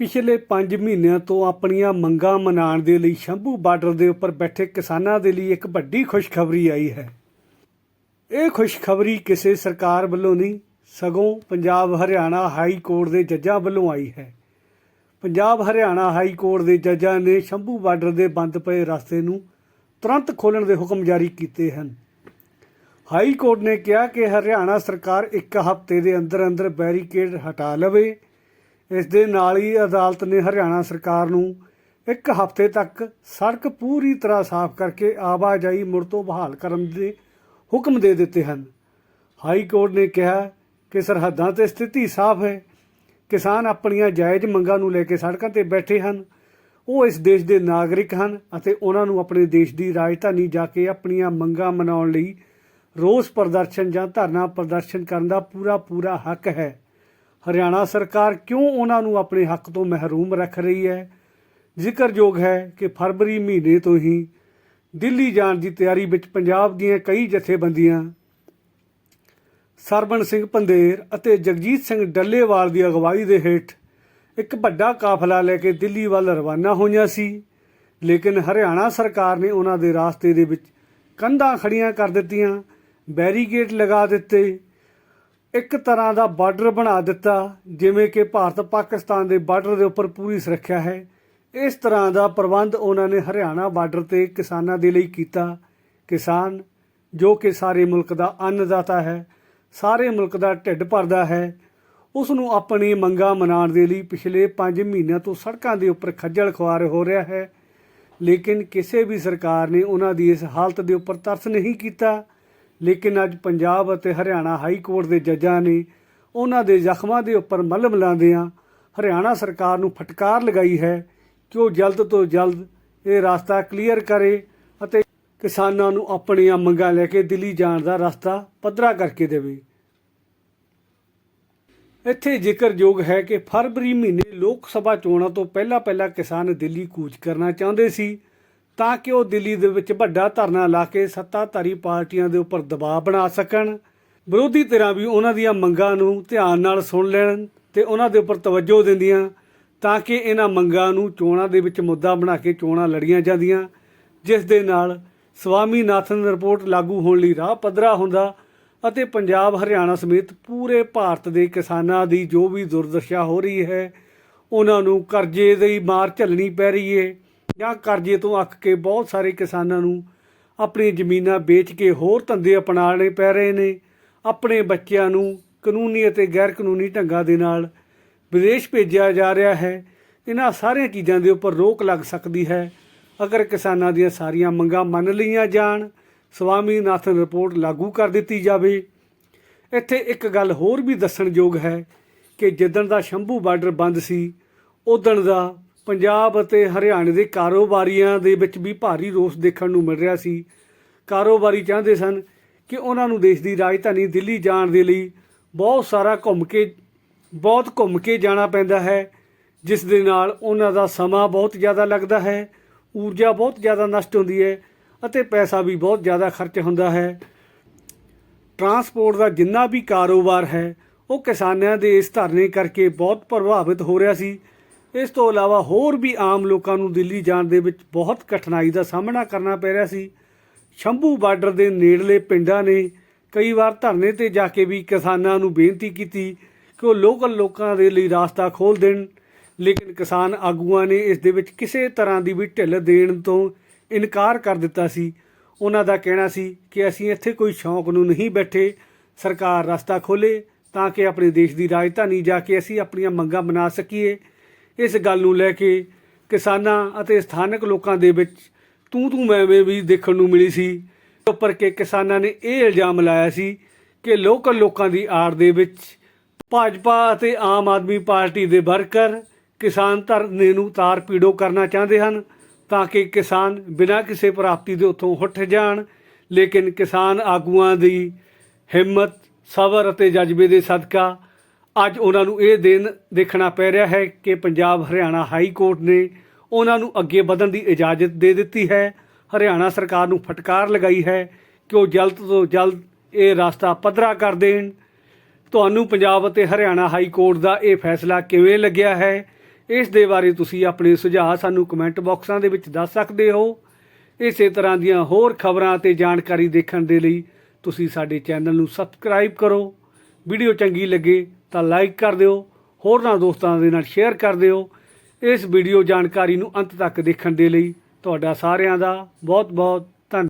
ਪਿਛਲੇ 5 ਮਹੀਨਿਆਂ ਤੋਂ ਆਪਣੀਆਂ ਮੰਗਾਂ ਮਨਾਉਣ ਦੇ ਲਈ ਸ਼ੰਭੂ ਬਾਰਡਰ ਦੇ ਉੱਪਰ ਬੈਠੇ ਕਿਸਾਨਾਂ ਦੇ ਲਈ ਇੱਕ ਵੱਡੀ ਖੁਸ਼ਖਬਰੀ ਆਈ ਹੈ। ਇਹ ਖੁਸ਼ਖਬਰੀ ਕਿਸੇ ਸਰਕਾਰ ਵੱਲੋਂ ਨਹੀਂ, ਸਗੋਂ ਪੰਜਾਬ ਹਰਿਆਣਾ ਹਾਈ ਕੋਰਟ ਦੇ ਜੱਜਾਂ ਵੱਲੋਂ ਆਈ ਹੈ। ਪੰਜਾਬ ਹਰਿਆਣਾ ਹਾਈ ਕੋਰਟ ਦੇ ਜੱਜਾਂ ਨੇ ਸ਼ੰਭੂ ਬਾਰਡਰ ਦੇ ਬੰਦ ਪਏ ਰਸਤੇ ਨੂੰ ਤੁਰੰਤ ਖੋਲ੍ਹਣ ਦੇ ਹੁਕਮ ਜਾਰੀ ਕੀਤੇ ਹਨ। ਹਾਈ ਕੋਰਟ ਨੇ ਕਿਹਾ ਕਿ ਹਰਿਆਣਾ ਸਰਕਾਰ ਇੱਕ ਹਫ਼ਤੇ ਦੇ ਅੰਦਰ ਅੰਦਰ ਬੈਰੀਕੇਡ ਹਟਾ ਲਵੇ। ਇਸ ਦੇ ਨਾਲ ਹੀ ਅਦਾਲਤ ਨੇ ਹਰਿਆਣਾ ਸਰਕਾਰ ਨੂੰ ਇੱਕ ਹਫ਼ਤੇ ਤੱਕ ਸੜਕ ਪੂਰੀ ਤਰ੍ਹਾਂ ਸਾਫ਼ ਕਰਕੇ ਆਵਾਜਾਈ ਮੁੜ ਤੋਂ ਬਹਾਲ ਕਰਨ ਦੇ ਹੁਕਮ ਦੇ ਦਿੱਤੇ ਹਨ। ਹਾਈ ਕੋਰਟ ਨੇ ਕਿਹਾ ਕਿ ਸਰਹੱਦਾਂ ਤੇ ਸਥਿਤੀ ਸਾਫ਼ ਹੈ। ਕਿਸਾਨ ਆਪਣੀਆਂ ਜਾਇਜ਼ ਮੰਗਾਂ ਨੂੰ ਲੈ ਕੇ ਸੜਕਾਂ ਤੇ ਬੈਠੇ ਹਨ। ਉਹ ਇਸ ਦੇਸ਼ ਦੇ ਨਾਗਰਿਕ ਹਨ ਅਤੇ ਉਹਨਾਂ ਨੂੰ ਆਪਣੇ ਦੇਸ਼ ਦੀ ਰਾਜਧਾਨੀ ਜਾ ਕੇ ਆਪਣੀਆਂ ਮੰਗਾਂ ਮਨਾਉਣ ਲਈ ਰੋਸ ਪ੍ਰਦਰਸ਼ਨ ਜਾਂ ਧਰਨਾ ਪ੍ਰਦਰਸ਼ਨ ਕਰਨ ਦਾ ਪੂਰਾ ਪੂਰਾ ਹੱਕ ਹੈ। ਹਰਿਆਣਾ ਸਰਕਾਰ ਕਿਉਂ ਉਹਨਾਂ ਨੂੰ ਆਪਣੇ ਹੱਕ ਤੋਂ ਮਹਿਰੂਮ ਰੱਖ ਰਹੀ ਹੈ? ਜ਼ਿਕਰਯੋਗ ਹੈ ਕਿ ਫਰਵਰੀ ਮਹੀਨੇ ਤੋਂ ਹੀ ਦਿੱਲੀ ਜਾਣ ਦੀ ਤਿਆਰੀ ਵਿੱਚ ਪੰਜਾਬ ਦੀਆਂ ਕਈ ਜਥੇਬੰਦੀਆਂ ਸਰਬਣ ਸਿੰਘ ਪੰਦੇਰ ਅਤੇ ਜਗਜੀਤ ਸਿੰਘ ਡੱਲੇਵਾਲ ਦੀ ਅਗਵਾਈ ਦੇ ਹੇਠ ਇੱਕ ਵੱਡਾ ਕਾਫਲਾ ਲੈ ਕੇ ਦਿੱਲੀ ਵੱਲ ਰਵਾਨਾ ਹੋਈਆਂ ਸੀ। ਲੇਕਿਨ ਹਰਿਆਣਾ ਸਰਕਾਰ ਨੇ ਉਹਨਾਂ ਦੇ ਰਾਸਤੇ ਦੇ ਵਿੱਚ ਕੰਧਾਂ ਖੜੀਆਂ ਕਰ ਦਿੱਤੀਆਂ, ਬੈਰੀਕੇਡ ਲਗਾ ਦਿੱਤੇ ਇੱਕ ਤਰ੍ਹਾਂ ਦਾ ਬਾਰਡਰ ਬਣਾ ਦਿੱਤਾ, ਜਿਵੇਂ ਕਿ ਭਾਰਤ ਪਾਕਿਸਤਾਨ ਦੇ ਬਾਰਡਰ ਦੇ ਉੱਪਰ ਪੂਰੀ ਸੁਰੱਖਿਆ ਹੈ। ਇਸ ਤਰ੍ਹਾਂ ਦਾ ਪ੍ਰਬੰਧ ਉਹਨਾਂ ਨੇ ਹਰਿਆਣਾ ਬਾਰਡਰ ਤੇ ਕਿਸਾਨਾਂ ਦੇ ਲਈ ਕੀਤਾ। ਕਿਸਾਨ, ਜੋ ਕਿ ਸਾਰੇ ਮੁਲਕ ਦਾ ਅੰਨਦਾਤਾ ਹੈ, ਸਾਰੇ ਮੁਲਕ ਦਾ ਢਿੱਡ ਭਰਦਾ ਹੈ ਉਸ ਨੂੰ ਆਪਣੀ ਮੰਗਾਂ ਮਨਾਉਣ ਦੇ ਲਈ ਪਿਛਲੇ 5 ਮਹੀਨਿਆਂ ਤੋਂ ਸੜਕਾਂ ਦੇ ਉੱਪਰ ਖੱਜਲ ਖੁਆਰ ਹੋ ਰਿਹਾ ਹੈ। ਲੇਕਿਨ ਕਿਸੇ ਵੀ ਸਰਕਾਰ ਨੇ ਉਹਨਾਂ ਦੀ ਇਸ ਹਾਲਤ ਦੇ ਉੱਪਰ ਤਰਸ ਨਹੀਂ ਕੀਤਾ। ਲੇਕਿਨ ਅੱਜ ਪੰਜਾਬ ਅਤੇ ਹਰਿਆਣਾ ਹਾਈ ਕੋਰਟ ਦੇ ਜੱਜਾਂ ਨੇ ਉਹਨਾਂ ਦੇ ਜ਼ਖਮਾਂ ਦੇ ਉੱਪਰ ਮਲਮ ਲਾਉਂਦਿਆਂ ਹਰਿਆਣਾ ਸਰਕਾਰ ਨੂੰ ਫਟਕਾਰ ਲਗਾਈ ਹੈ ਕਿ ਉਹ ਜਲਦ ਤੋਂ ਜਲਦ ਇਹ ਰਸਤਾ ਕਲੀਅਰ ਕਰੇ ਅਤੇ ਕਿਸਾਨਾਂ ਨੂੰ ਆਪਣੀਆਂ ਮੰਗਾਂ ਲੈ ਕੇ ਦਿੱਲੀ ਜਾਣ ਦਾ ਰਸਤਾ ਪੱਧਰਾ ਕਰਕੇ ਦੇਵੇ। ਇੱਥੇ ਜ਼ਿਕਰਯੋਗ ਹੈ ਕਿ ਫਰਵਰੀ ਮਹੀਨੇ ਲੋਕ ਸਭਾ ਚੋਣਾਂ ਤੋਂ ਪਹਿਲਾਂ ਪਹਿਲਾਂ ਕਿਸਾਨ ਦਿੱਲੀ ਕੂਚ ਕਰਨਾ ਚਾਹੁੰਦੇ ਸੀ। ਤਾਂ ਕਿ ਉਹ ਦਿੱਲੀ ਦੇ ਵਿੱਚ ਵੱਡਾ ਧਰਨਾ ਲਾ ਕੇ ਸੱਤਾਧਾਰੀ ਪਾਰਟੀਆਂ ਦੇ ਉੱਪਰ ਦਬਾਅ ਬਣਾ ਸਕਣ। ਵਿਰੋਧੀ ਧਿਰਾਂ ਵੀ ਉਹਨਾਂ ਦੀਆਂ ਮੰਗਾਂ ਨੂੰ ਧਿਆਨ ਨਾਲ ਸੁਣ ਲੈਣ ਤੇ ਉਹਨਾਂ ਦੇ ਉੱਪਰ ਤਵੱਜੋ ਦਿੰਦੀਆਂ ਤਾਂ ਕਿ ਇਹਨਾਂ ਮੰਗਾਂ ਨੂੰ ਚੋਣਾਂ ਦੇ ਵਿੱਚ ਮੁੱਦਾ ਬਣਾ ਕੇ ਚੋਣਾਂ ਲੜੀਆਂ ਜਾਂਦੀਆਂ, ਜਿਸ ਦੇ ਨਾਲ ਸਵਾਮੀਨਾਥਨ ਰਿਪੋਰਟ ਲਾਗੂ ਹੋਣ ਲਈ ਰਾਹ ਪੱਧਰਾ ਹੁੰਦਾ ਅਤੇ ਪੰਜਾਬ ਹਰਿਆਣਾ ਸਮੇਤ ਪੂਰੇ ਭਾਰਤ ਦੇ ਕਿਸਾਨਾਂ ਦੀ ਜੋ ਵੀ ਦੁਰਦਸ਼ਾ ਹੋ ਰਹੀ ਹੈ, ਉਹਨਾਂ ਨੂੰ ਕਰਜ਼ੇ ਦੀ ਮਾਰ ਝੱਲਣੀ ਪੈ ਰਹੀ ਹੈ ਜਾਂ ਕਰਜ਼ੇ ਤੋਂ ਅੱਕ ਕੇ ਬਹੁਤ ਸਾਰੇ ਕਿਸਾਨਾਂ ਨੂੰ ਆਪਣੀ ਜ਼ਮੀਨਾਂ ਵੇਚ ਕੇ ਹੋਰ ਧੰਦੇ ਅਪਣਾਉਣੇ ਪੈ ਰਹੇ ਨੇ, ਆਪਣੇ ਬੱਚਿਆਂ ਨੂੰ ਕਾਨੂੰਨੀ ਅਤੇ ਗੈਰ ਕਾਨੂੰਨੀ ਢੰਗਾਂ ਦੇ ਨਾਲ ਵਿਦੇਸ਼ ਭੇਜਿਆ ਜਾ ਰਿਹਾ ਹੈ। ਇਹਨਾਂ ਸਾਰੀਆਂ ਚੀਜ਼ਾਂ ਦੇ ਉੱਪਰ ਰੋਕ ਲੱਗ ਸਕਦੀ ਹੈ। ਅਗਰ ਕਿਸਾਨਾਂ ਦੀਆਂ ਸਾਰੀਆਂ ਮੰਗਾਂ ਮੰਨ ਲਈਆਂ ਜਾਣ, ਸਵਾਮੀਨਾਥਨ ਰਿਪੋਰਟ ਲਾਗੂ ਕਰ ਦਿੱਤੀ ਜਾਵੇ। ਇੱਥੇ ਇੱਕ ਗੱਲ ਹੋਰ ਵੀ ਦੱਸਣਯੋਗ ਹੈ ਕਿ ਜਿੱਦਣ ਦਾ ਸ਼ੰਭੂ ਬਾਰਡਰ ਬੰਦ ਸੀ ਉਦਣ ਦਾ ਪੰਜਾਬ ਅਤੇ ਹਰਿਆਣੇ ਦੇ ਕਾਰੋਬਾਰੀਆਂ ਦੇ ਵਿੱਚ ਵੀ ਭਾਰੀ ਰੋਸ ਦੇਖਣ ਨੂੰ ਮਿਲ ਰਿਹਾ ਸੀ। ਕਾਰੋਬਾਰੀ ਚਾਹੁੰਦੇ ਸਨ ਕਿ ਉਹਨਾਂ ਨੂੰ ਦੇਸ਼ ਦੀ ਰਾਜਧਾਨੀ ਦਿੱਲੀ ਜਾਣ ਦੇ ਲਈ ਬਹੁਤ ਸਾਰਾ ਘੁੰਮ ਕੇ, ਬਹੁਤ ਘੁੰਮ ਕੇ ਜਾਣਾ ਪੈਂਦਾ ਹੈ, ਜਿਸ ਦੇ ਨਾਲ ਉਹਨਾਂ ਦਾ ਸਮਾਂ ਬਹੁਤ ਜ਼ਿਆਦਾ ਲੱਗਦਾ ਹੈ, ਊਰਜਾ ਬਹੁਤ ਜ਼ਿਆਦਾ ਨਸ਼ਟ ਹੁੰਦੀ ਹੈ ਅਤੇ ਪੈਸਾ ਵੀ ਬਹੁਤ ਜ਼ਿਆਦਾ ਖਰਚ ਹੁੰਦਾ ਹੈ। ਟਰਾਂਸਪੋਰਟ ਦਾ ਜਿੰਨਾ ਵੀ ਕਾਰੋਬਾਰ ਹੈ, ਉਹ ਕਿਸਾਨਾਂ ਦੇ ਇਸ ਧਰਨੇ ਕਰਕੇ ਬਹੁਤ ਪ੍ਰਭਾਵਿਤ ਹੋ ਰਿਹਾ ਸੀ ਇਸ ਤੋਂ ਇਲਾਵਾ ਹੋਰ ਵੀ ਆਮ ਲੋਕਾਂ ਨੂੰ ਦਿੱਲੀ ਜਾਣ ਦੇ ਵਿੱਚ ਬਹੁਤ ਕਠਿਨਾਈ ਦਾ ਸਾਹਮਣਾ ਕਰਨਾ ਪੈ ਰਿਹਾ ਸੀ। ਸ਼ੰਭੂ ਬਾਰਡਰ ਦੇ ਨੇੜਲੇ ਪਿੰਡਾਂ ਨੇ ਕਈ ਵਾਰ ਧਰਨੇ ਤੇ ਜਾ ਕੇ ਵੀ ਕਿਸਾਨਾਂ ਨੂੰ ਬੇਨਤੀ ਕੀਤੀ ਕਿ ਉਹ ਲੋਕਲ ਲੋਕਾਂ ਦੇ ਲਈ ਰਾਸਤਾ ਖੋਲ ਦੇਣ। ਲੇਕਿਨ ਕਿਸਾਨ ਆਗੂਆਂ ਨੇ ਇਸ ਦੇ ਵਿੱਚ ਕਿਸੇ ਤਰ੍ਹਾਂ ਦੀ ਵੀ ਢਿੱਲ ਦੇਣ ਤੋਂ ਇਨਕਾਰ ਕਰ ਦਿੱਤਾ ਸੀ। ਉਹਨਾਂ ਦਾ ਕਹਿਣਾ ਸੀ ਕਿ ਅਸੀਂ ਇੱਥੇ ਕੋਈ ਸ਼ੌਂਕ ਨੂੰ ਨਹੀਂ ਬੈਠੇ। ਸਰਕਾਰ ਰਸਤਾ ਖੋਲੇ ਤਾਂ ਕਿ ਆਪਣੇ ਦੇਸ਼ ਦੀ ਰਾਜਧਾਨੀ ਜਾ ਕੇ ਅਸੀਂ ਆਪਣੀਆਂ ਮੰਗਾਂ ਬਣਾ ਸਕੀਏ। ਇਸ ਗੱਲ ਨੂੰ ਲੈ ਕੇ ਕਿਸਾਨਾਂ ਅਤੇ ਸਥਾਨਕ ਲੋਕਾਂ ਦੇ ਵਿੱਚ ਤੂੰ ਤੂੰ ਮੈਂ ਮੈਂ ਵੀ ਦੇਖਣ ਨੂੰ ਮਿਲੀ ਸੀ। ਉੱਪਰ ਕਿ ਕਿਸਾਨਾਂ ਨੇ ਇਹ ਇਲਜ਼ਾਮ ਲਾਇਆ ਸੀ ਕਿ ਲੋਕਲ ਲੋਕਾਂ ਦੀ ਆੜ ਦੇ ਵਿੱਚ ਭਾਜਪਾ ਅਤੇ ਆਮ ਆਦਮੀ ਪਾਰਟੀ ਦੇ ਵਰਕਰ ਕਿਸਾਨ ਧਰਨੇ ਨੂੰ ਤਾਰ ਪੀੜੋ ਕਰਨਾ ਚਾਹੁੰਦੇ ਹਨ ਤਾਂ ਕਿ ਕਿਸਾਨ ਬਿਨਾਂ ਕਿਸੇ ਪ੍ਰਾਪਤੀ ਦੇ ਉੱਥੋਂ ਉੱਠ ਜਾਣ। ਲੇਕਿਨ ਕਿਸਾਨ ਆਗੂਆਂ ਦੀ ਹਿੰਮਤ, ਸਬਰ ਅਤੇ ਜਜ਼ਬੇ ਦੇ ਸਦਕਾ ਅੱਜ ਉਹਨਾਂ ਨੂੰ ਇਹ ਦਿਨ ਦੇਖਣਾ ਪੈ ਰਿਹਾ ਹੈ ਕਿ ਪੰਜਾਬ ਹਰਿਆਣਾ ਹਾਈ ਕੋਰਟ ਨੇ ਉਹਨਾਂ ਨੂੰ ਅੱਗੇ ਵਧਣ ਦੀ ਇਜਾਜ਼ਤ ਦੇ ਦਿੱਤੀ ਹੈ। ਹਰਿਆਣਾ ਸਰਕਾਰ ਨੂੰ ਫਟਕਾਰ ਲਗਾਈ ਹੈ ਕਿ ਉਹ ਜਲਦ ਤੋਂ ਜਲਦ ਇਹ ਰਸਤਾ ਪੱਧਰਾ ਕਰ ਦੇਣ। ਤੁਹਾਨੂੰ ਪੰਜਾਬ ਅਤੇ ਹਰਿਆਣਾ ਹਾਈ ਕੋਰਟ ਦਾ ਇਹ ਫੈਸਲਾ ਕਿਵੇਂ ਲੱਗਿਆ ਹੈ, ਇਸ ਦੇ ਬਾਰੇ ਤੁਸੀਂ ਆਪਣੇ ਸੁਝਾਅ ਸਾਨੂੰ ਕਮੈਂਟ ਬਾਕਸਾਂ ਦੇ ਵਿੱਚ ਦੱਸ ਸਕਦੇ ਹੋ। ਇਸੇ ਤਰ੍ਹਾਂ ਦੀਆਂ ਹੋਰ ਖਬਰਾਂ ਅਤੇ ਜਾਣਕਾਰੀ ਦੇਖਣ ਦੇ ਲਈ ਤੁਸੀਂ ਸਾਡੇ ਚੈਨਲ ਨੂੰ ਸਬਸਕ੍ਰਾਈਬ ਕਰੋ। ਵੀਡੀਓ ਚੰਗੀ ਲੱਗੇ ਤਾਂ ਲਾਈਕ ਕਰ ਦਿਓ, ਹੋਰਨਾਂ ਦੋਸਤਾਂ ਦੇ ਨਾਲ ਸ਼ੇਅਰ ਕਰ ਦਿਓ। ਇਸ ਵੀਡੀਓ ਜਾਣਕਾਰੀ ਨੂੰ ਅੰਤ ਤੱਕ ਦੇਖਣ ਦੇ ਲਈ ਤੁਹਾਡਾ ਸਾਰਿਆਂ ਦਾ ਬਹੁਤ ਬਹੁਤ